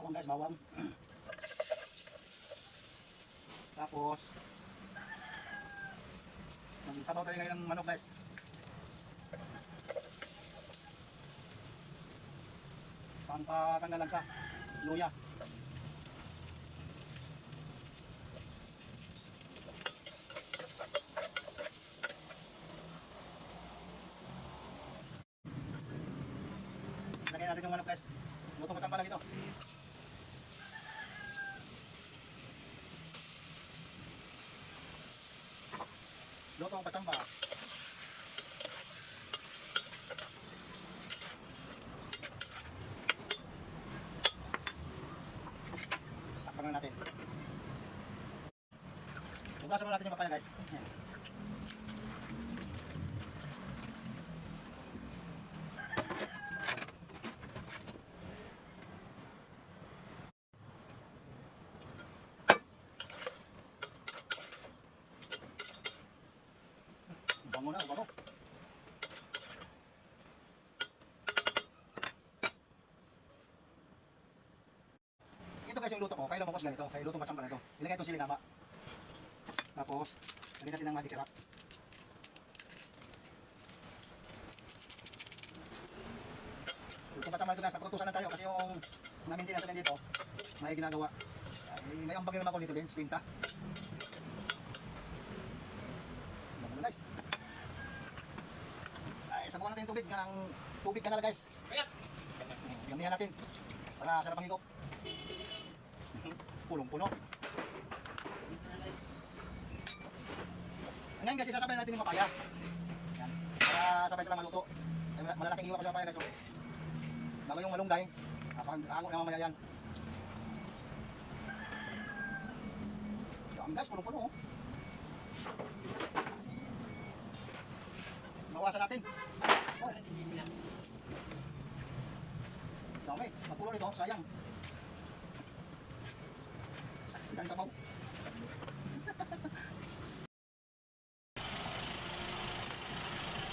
bawang guys, bawang. Tapos, magsabaw tayo ngayon ng manok guys. Pampatanggal lang sa luya. Lagyan natin yung manok guys. Luto pa lang ito. Luto ang patsamba. Takpan na natin. Tugasan mo natin yung papaya guys. Yan. Bango na, bango. Ito guys yung luto ko. Kaya lumabas ganito. Kaya luto matsamba na ito. Ilagay itong siling haba. Tapos, lagyan natin ng magic syrup. Luto matsamba ito guys. Napakutusan na tayo kasi yung na-maintenance natin dito, may ginagawa. Ay, may ambag naman ako dito din, spinta. Ay, sabukan natin yung tubig ng tubig kanal guys. Gamihan natin para sarap ang higop. Pulong-puno. Ngayon guys, isasabay natin yung papaya. Yan. Para sabay silang maluto. Malalaking hiwa ko sa papaya guys. oh. Bago yung malunggay. Kapag ango na mamaya yan. Yan guys, pulong-puno oh. Bawasan natin. Magpulo nito. Sayang. Sakit ang sabaw.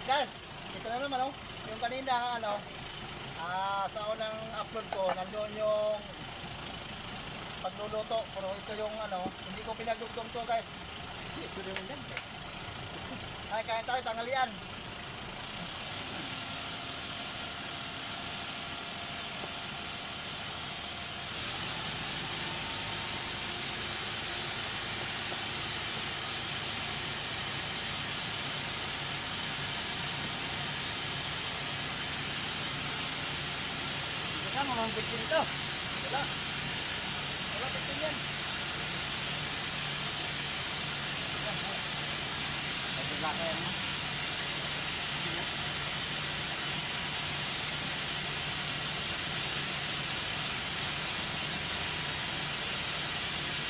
Guys, ito na naman oh. Yung kanina ano, ah sa unang upload ko, nandoon yung pagluluto. Pero ito yung ano, hindi ko pinagdugtong to guys. Ito rin yan. Ay, kain tayo, tanghalian. Mga bitin ito. Wala. Wala bitin yan. Ito laki yan.